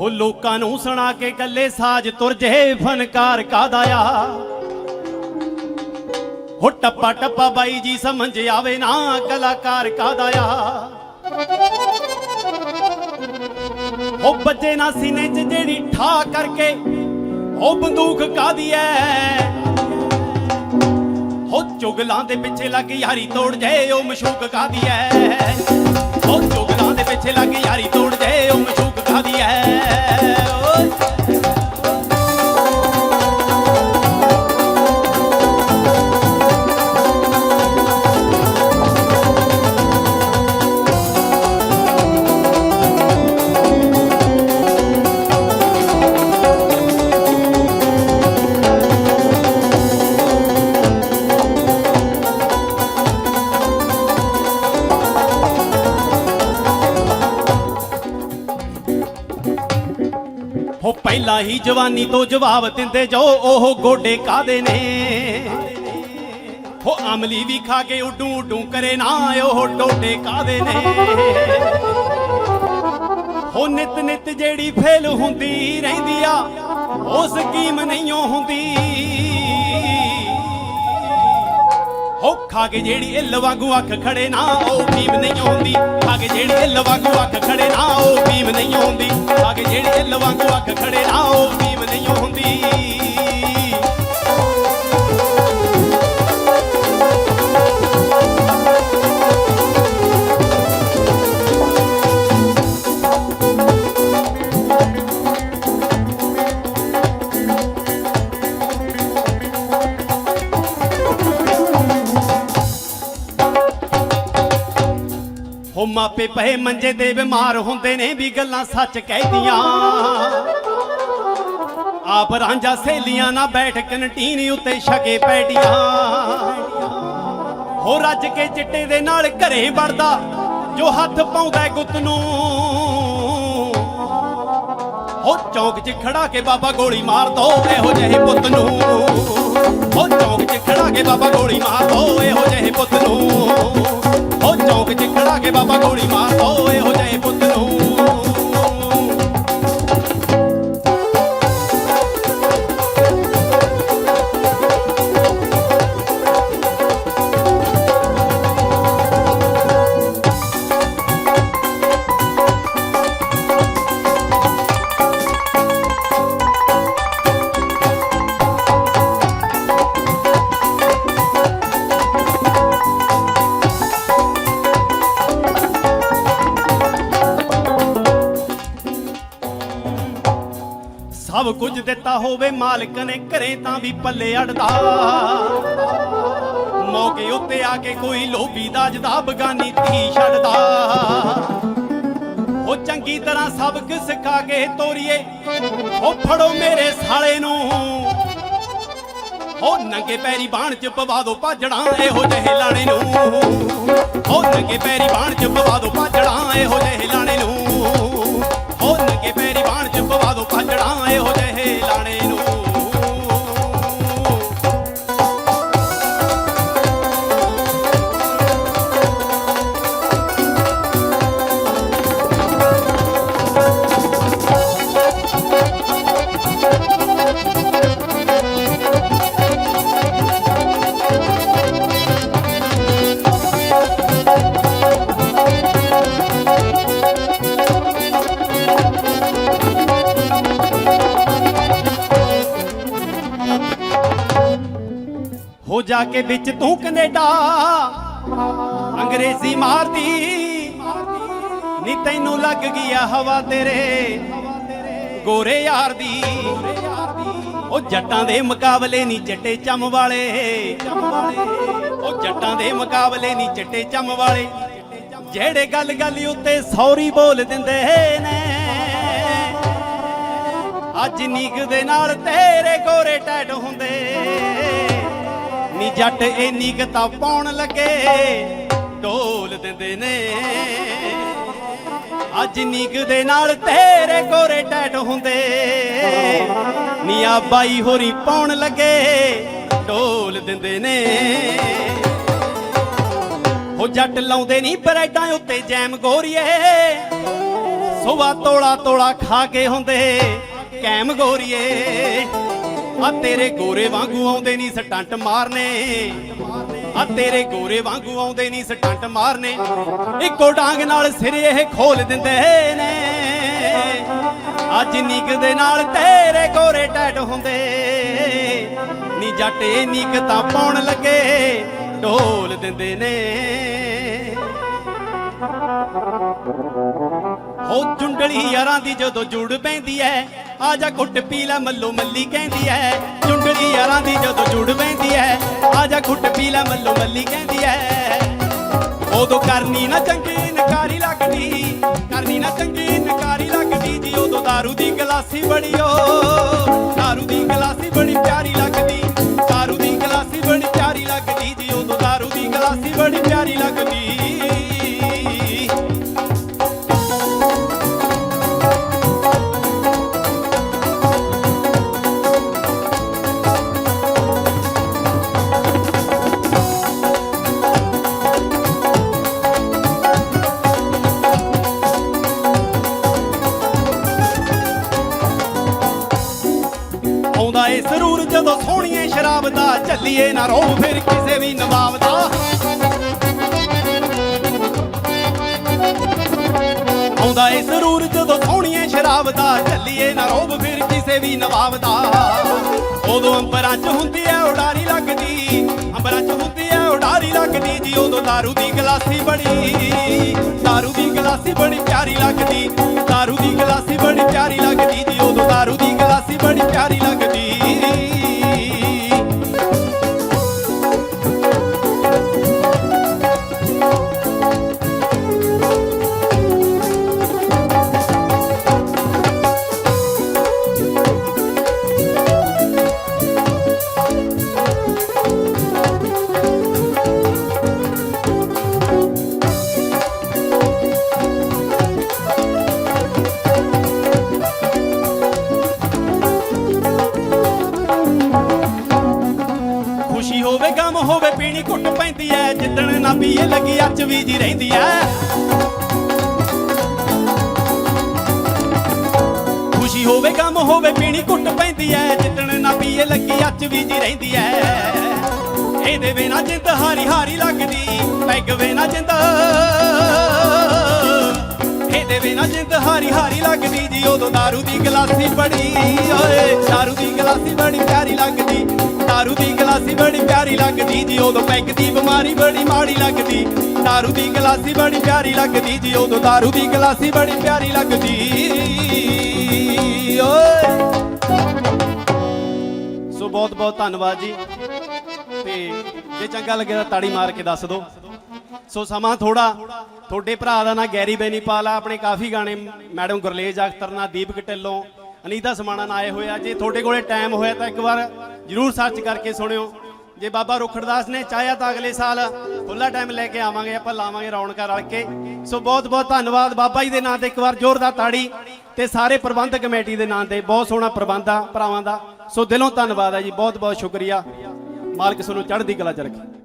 ਉਹ ਲੋਕਾਂ ਨੂੰ ਸੁਣਾ ਕੇ ਕੱਲੇ ਸਾਜ ਤੁਰ ਜੇ ਫਨਕਾਰ ਕਾਦਾ ਆ। ਹੋ ਟੱਪਾ ਟੱਪਾ ਬਾਈ ਜੀ ਸਮਝ ਆਵੇ ਨਾ ਕਲਾਕਾਰ ਕਾਦਾ ਆ। ਹੋ ਬੱਜੇ ਨਾ ਸੀਨੇ 'ਚ ਜਿਹੜੀ ਠਾ ਕਰਕੇ ਉਹ ਬੰਦੂਕ ਕਾਦੀ ਐ। ਹੋ ਚੁਗਲਾਂ ਦੇ ਪਿੱਛੇ ਲੱਗ ਯਾਰੀ ਤੋੜ ਜੇ ਉਹ ਮਸ਼ੂਕ ਕਾਦੀ ਐ। ਉਹ ਚੁਗਲਾਂ ਦੇ ਪਿੱਛੇ ਲੱਗ ਯਾਰੀ ਤੋੜ ਜੇ ਉਹ ਮਸ਼ੂਕ ਕਾਦੀ ਓਏ। ਹੋ ਹੀ ਜਵਾਨੀ ਤੋਂ ਜਵਾਬ ਦਿੰਦੇ ਜਾਓ ਉਹ ਗੋਡੇ ਕਾਦੇ ਨੇ? ਹੋ ਅਮਲੀ ਵੀ ਖਾ ਕੇ ਉਡੂ ਉਡੂ ਕਰੇ ਨਾ, ਉਹ ਟੋਟੇ ਕਾਦੇ ਨੇ? ਹੋ ਨਿਤ ਨਿਤ ਜਿਹੜੀ ਫੇਲ ਹੁੰਦੀ ਰਹਿੰਦੀ ਆ, ਉਹ ਸਕੀਮ ਨਹੀਂਓ ਹੁੰਦੀ। ਹੋ ਖਾ ਕੇ ਜਿਹੜੀ ਇੱਲ ਵਾਂਗੂ ਅੱਖ ਖੜੇ ਨਾ, ਉਹ ਭੀਮ ਨਹੀਂ ਆਉਂਦੀ। ਖਾ ਜਿਹੜੀ ਇੱਲ ਵਾਂਗੂ ਅੱਖ ਖੜੇ ਨਾ, ਉਹ ਭੀਮ ਨਹੀਂ ਆਉਂਦੀ। ਖਾ ਜਿਹੜੀ ਇੱਲ ਵਾਂਗੂ ਅੱਖ ਖੜੇ ਨਾ, ਉਹ ਭੀਮ ਨਹੀਂ ਆਉਂਦੀ। ਹੋ ਮਾਪੇ ਪਏ ਮੰਜੇ ਤੇ ਬਿਮਾਰ ਹੁੰਦੇ ਨੇ ਵੀ ਗੱਲਾਂ ਸੱਚ ਕਹਿਦੀਆਂ। ਆਪ ਰਾਂਝਾ ਸਹੇਲੀਆਂ ਨਾਲ ਬੈਠ ਕੰਟੀਨ ਉੱਤੇ ਛਕੇ ਪੈਡੀਆਂ ਹੋ ਰੱਜ ਕੇ ਚਿੱਟੇ ਦੇ ਨਾਲ ਘਰੇ ਵੜਦਾ, ਜੋ ਹੱਥ ਪਾਉਂਦਾ ਗੁੱਤ ਨੂੰ। ਹੋ ਚੌਂਕ 'ਚ ਖੜਾ ਕੇ ਬਾਬਾ ਗੋਲੀ ਮਾਰ ਦੋ, ਇਹੋ ਜਿਹੇ ਪੁੱਤ ਨੂੰ। ਹੋ ਚੌਂਕ 'ਚ ਖੜਾ ਕੇ ਬਾਬਾ ਗੋਲੀ ਮਾਰ ਦੋ, ਇਹੋ ਜਿਹੇ ਪੁੱਤ ਨੂੰ। ਹੋ ਚੌਂਕ 'ਚ ਖੜਾ ਕੇ ਬਾਬਾ ਗੋਲੀ ਮਾਰ ਦੋ, ਇਹੋ ਜਿਹੇ ਪੁੱਤ ਨੂੰ। ਸਭ ਕੁਝ ਦਿੱਤਾ ਹੋਵੇ ਮਾਲਕ ਨੇ, ਘਰੇ ਤਾਂ ਵੀ ਪੱਲੇ ਅੜਦਾ। ਮੌਕੇ ਉੱਤੇ ਆ ਕੇ ਕੋਈ ਲੋਭੀ ਦਾ ਜਦਾ ਬਗਾਨੀ ਧੀ ਛੱਡਦਾ। ਉਹ ਚੰਗੀ ਤਰ੍ਹਾਂ ਸਬਕ ਸਿਖਾ ਕੇ ਤੋਰੀਏ, ਉਹ ਫੜੋ ਮੇਰੇ ਸਾਲੇ ਨੂੰ। ਉਹ ਨੰਗੇ ਪੈਰੀ ਬਾਣ ਚ ਪਵਾ ਦੋ ਭਾਜੜਾਂ ਇਹੋ ਜਿਹੇ ਲਾਣੇ ਨੂੰ। ਉਹ ਨੰਗੇ ਪੈਰੀ ਬਾਣ ਚ ਪਵਾ ਦੋ ਭਾਜੜਾਂ ਇਹੋ ਜਿਹੇ ਲਾਣੇ ਨੂੰ। ਉਹ ਨੰਗੇ ਪੈਰੀ ਬਾਣ ਜਾ ਕੇ ਵਿੱਚ ਤੂੰ ਕੈਨੇਡਾ। ਅੰਗਰੇਜ਼ੀ ਮਾਰਦੀ। ਨੀ ਤੈਨੂੰ ਲੱਗ ਗਈ ਹਵਾ ਤੇਰੇ। ਗੋਰੇ ਯਾਰ ਦੀ ਉਹ ਜੱਟਾਂ ਦੇ ਮੁਕਾਬਲੇ ਨਹੀਂ ਚਿੱਟੇ ਚਮ ਵਾਲੇ। ਉਹ ਜੱਟਾਂ ਦੇ ਮੁਕਾਬਲੇ ਨਹੀਂ ਚਿੱਟੇ ਚਮ ਵਾਲੇ। ਜਿਹੜੇ ਗੱਲ ਗੱਲ ਉੱਤੇ ਸੌਰੀ ਬੋਲ ਦਿੰਦੇ ਨੇ। ਅੱਜ ਨੀਗ ਦੇ ਨਾਲ ਤੇਰੇ ਗੋਰੇ ਟੈਟ ਹੁੰਦੇ। ਜੱਟ ਇੰਨੀ ਕੁ ਤਾਂ ਪਾਉਣ ਲੱਗੇ। ਢੋਲ ਦਿੰਦੇ ਨੇ। ਅੱਜ ਨੀਕ ਦੇ ਨਾਲ ਤੇਰੇ ਗੋਰੇ ਟੈਟ ਹੁੰਦੇ। ਨੀ ਬਾਈ ਹੋਰੀ ਪਾਉਣ ਲੱਗੇ। ਢੋਲ ਦਿੰਦੇ ਨੇ। ਹੋ ਜੱਟ ਲਾਉਂਦੇ ਨਹੀਂ ਬਰੈਡਾਂ ਉੱਤੇ ਜੈਮ ਗੋਰੀਏ। ਸੁਬਾ ਤੋਲਾ ਤੋਲਾ ਖਾ ਕੇ ਹੁੰਦੇ। ਕੈਮ ਗੋਰੀਏ। ਆ ਤੇਰੇ ਗੋਰੇ ਵਾਂਗੂ ਆਉਂਦੇ ਨਹੀਂ ਸਟੰਟ ਮਾਰਨੇ। ਆ ਤੇਰੇ ਗੋਰੇ ਵਾਂਗੂ ਆਉਂਦੇ ਨਹੀਂ ਸਟੰਟ ਮਾਰਨੇ। ਇੱਕੋ ਡਾਂਗ ਨਾਲ ਸਿਰ ਇਹ ਖੋਲ ਦਿੰਦੇ ਨੇ। ਅੱਜ ਨਿਕ ਦੇ ਨਾਲ ਤੇਰੇ ਗੋਰੇ ਟੈਟ ਹੁੰਦੇ। ਨੀ ਜੱਟੇ ਨਿਕ ਤਾਂ ਪਾਉਣ ਲੱਗੇ, ਢੋਲ ਦਿੰਦੇ ਨੇ। ਹੋ ਚੁੰਡਲੀ ਯਾਰਾਂ ਦੀ ਜਦੋਂ ਜੁੜ ਪੈਂਦੀ ਐ ਆ ਜਾ ਘੁੱਟ ਪੀ ਲੈ ਮੱਲੋ ਮੱਲੀ ਕਹਿੰਦੀ ਐ ਚੁੰਡਲੀ ਯਾਰਾਂ ਦੀ ਜਦੋਂ ਜੁੜ ਪੈਂਦੀ ਐ ਆ ਜਾ ਘੁੱਟ ਪੀ ਲੈ ਮੱਲੋ ਮੱਲੀ ਕਹਿੰਦੀ ਐ ਉਦੋਂ ਕਰਨੀ ਨਾ ਚੰਗੀ ਨਕਾਰੀ ਲੱਗਦੀ ਕਰਨੀ ਨਾ ਚੰਗੀ ਨਕਾਰੀ ਲੱਗਦੀ ਜੀ ਉਦੋਂ दारू ਦੀ ਗਲਾਸੀ ਬੜੀ ਓ दारू ਦੀ ਗਲਾਸੀ ਬੜੀ ਪਿਆਰੀ ਲੱਗਦੀ दारू ਦੀ ਗਲਾਸੀ ਬੜੀ ਪਿਆਰੀ ਲੱਗਦੀ ਜੀ ਉਦੋਂ दारू ਦੀ ਗਲਾਸੀ ਬੜੀ ਪਿਆਰੀ ਲੱਗਦੀ ਆਉਂਦਾ ਏ ਸਰੂਰ ਜਦੋਂ ਸੋਹਣੀਏ ਸ਼ਰਾਬ ਦਾ ਚੱਲੀਏ ਨਾ ਰੋ ਫਿਰ ਕਿਸੇ ਵੀ ਨਵਾਬ ਦਾ ਆਉਂਦਾ ਏ ਸਰੂਰ ਜਦੋਂ ਸੋਹਣੀਏ ਸ਼ਰਾਬ ਦਾ ਚੱਲੀਏ ਨਾ ਰੋਬ ਫਿਰ ਕਿਸੇ ਵੀ ਨਵਾਬ ਦਾ ਉਦੋਂ ਅੰਬਰਾਂ 'ਚ ਹੁੰਦੀ ਐ ਉਡਾਰੀ ਲੱਗਦੀ ਅੰਬਰਾਂ 'ਚ ਹੁੰਦੀ ਐ ਉਡਾਰੀ ਲੱਗਦੀ ਜੀ ਉਦੋਂ दारू ਦੀ ਗਲਾਸੀ ਬੜੀ दारू ਦੀ ਗਲਾਸੀ ਬੜੀ ਪਿਆਰੀ ਲੱਗਦੀ दारू ਦੀ ਗਲਾਸੀ ਪੀਏ ਲੱਗੀ ਅੱਚ ਵੀ ਜੀ ਰਹਿੰਦੀ ਐ ਖੁਸ਼ੀ ਹੋਵੇ ਗਮ ਹੋਵੇ ਪੀਣੀ ਘੁੱਟ ਪੈਂਦੀ ਐ ਜਿੱਦਣ ਨਾ ਪੀਏ ਲੱਗੀ ਅੱਚ ਵੀ ਜੀ ਰਹਿੰਦੀ ਐ ਇਹਦੇ ਬਿਨਾ ਜਿੰਦ ਹਾਰੀ ਹਾਰੀ ਲੱਗਦੀ ਪੈਗ ਬਿਨਾ ਜਿੰਦ ਇਹਦੇ ਬਿਨਾ ਜਿੰਦ ਹਾਰੀ ਹਾਰੀ ਲੱਗਦੀ ਜੀ ਉਦੋਂ दारू ਦੀ ਗਲਾਸੀ ਬੜੀ ਓਏ दारू ਦੀ ਗਲਾਸੀ ਬੜੀ ਪਿਆਰੀ ਲੱਗਦੀ दारू ਦੀ ਗਲਾਸੀ ਬੜੀ ਪਿਆਰੀ ਲੱਗਦੀ ਜੀ ਉਦੋਂ ਪੈਗ ਦੀ ਬਿਮਾਰੀ ਬੜੀ ਮਾੜੀ ਲੱਗਦੀ दारू ਦੀ ਗਲਾਸੀ ਬੜੀ ਪਿਆਰੀ ਲੱਗਦੀ ਜੀ ਉਦੋਂ दारू ਦੀ ਗਲਾਸੀ ਬੜੀ ਪਿਆਰੀ ਲੱਗਦੀ ਓਏ ਸੋ ਬਹੁਤ ਬਹੁਤ ਧੰਨਵਾਦ ਜੀ ਤੇ ਜੇ ਚੰਗਾ ਲੱਗੇ ਤਾਂ ਤਾੜੀ ਮਾਰ ਕੇ ਦੱਸ ਦਿਓ ਸੋ ਸਮਾਂ ਥੋੜਾ ਤੁਹਾਡੇ ਭਰਾ ਦਾ ਨਾਂ ਗੈਰੀ ਬੈਨੀਪਾਲ ਆ ਆਪਣੇ ਕਾਫੀ ਗਾਣੇ ਮੈਡਮ ਗੁਰਲੇਜ ਅਖਤਰ ਨਾਲ ਦੀਪਕ ਢਿੱਲੋਂ ਅਨੀਤਾ ਸਮਾਣਾ ਨਾਲ ਆਏ ਹੋਏ ਆ ਜੇ ਤੁਹਾਡੇ ਕੋਲੇ ਟਾਈਮ ਹੋਇਆ ਤਾਂ ਇੱਕ ਵਾਰ ਜਰੂਰ ਸਰਚ ਕਰਕੇ ਸੁਣਿਓ ਜੇ ਬਾਬਾ ਰੁਖੜਦਾਸ ਨੇ ਚਾਹਿਆ ਤਾਂ ਅਗਲੇ ਸਾਲ ਖੁੱਲਾ ਟਾਈਮ ਲੈ ਕੇ ਆਵਾਂਗੇ, ਆਪਾਂ ਲਾਵਾਂਗੇ ਰੌਣਕਾਂ ਰਲ ਕੇ। ਸੋ ਬਹੁਤ ਬਹੁਤ ਧੰਨਵਾਦ ਬਾਬਾ ਜੀ ਦੇ ਨਾਂ ਤੇ ਇੱਕ ਵਾਰ ਜ਼ੋਰਦਾਰ ਤਾੜੀ ਤੇ ਸਾਰੇ ਪ੍ਰਬੰਧਕ ਕਮੇਟੀ ਦੇ ਨਾਂ ਤੇ, ਬਹੁਤ ਸੋਹਣਾ ਪ੍ਰਬੰਧ ਆ ਭਰਾਵਾਂ ਦਾ। ਸੋ ਦਿਲੋਂ ਧੰਨਵਾਦ ਹੈ ਜੀ, ਬਹੁਤ ਬਹੁਤ ਸ਼ੁਕਰੀਆ। ਮਾਲਕ ਤੁਹਾਨੂੰ ਚੜ੍ਹਦੀ ਕਲਾ ਚ ਰੱਖੇ।